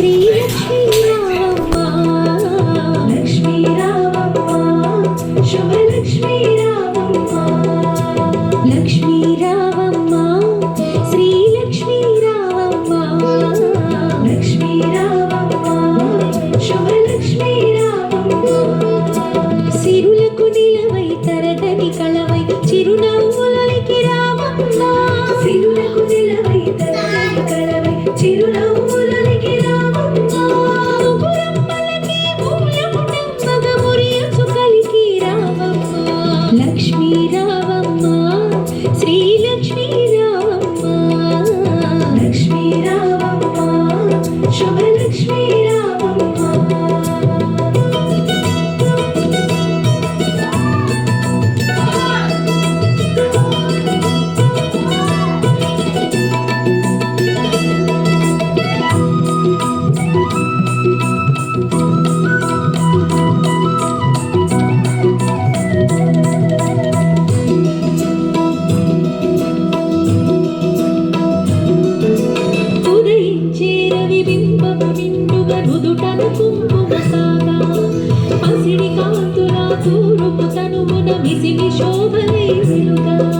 Three. తనువున మిసిమి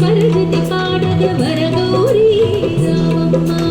స్వరజతి పాడద Varagauri Ramamma.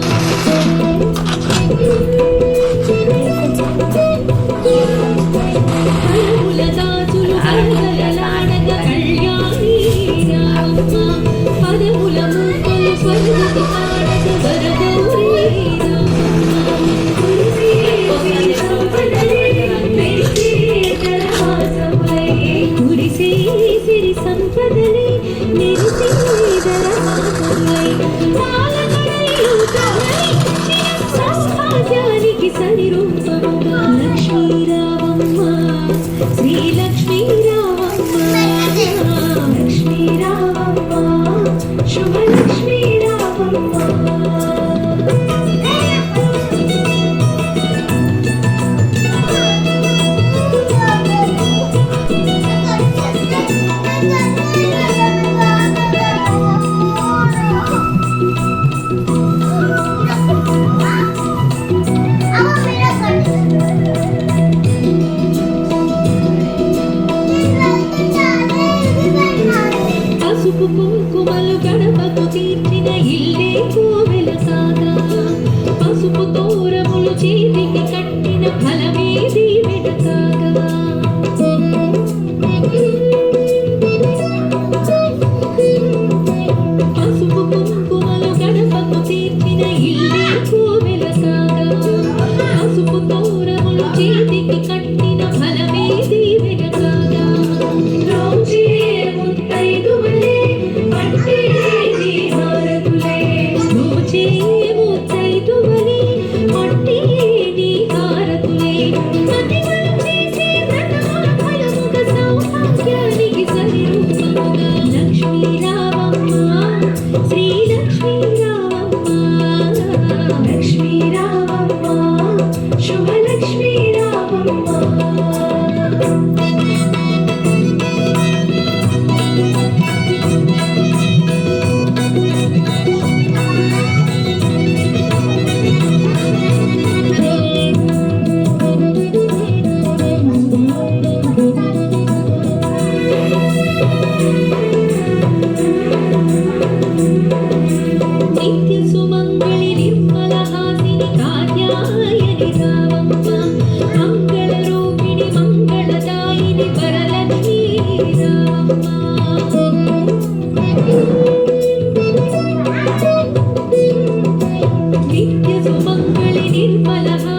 gonna be நித்திய சுமங்களினில் பலகா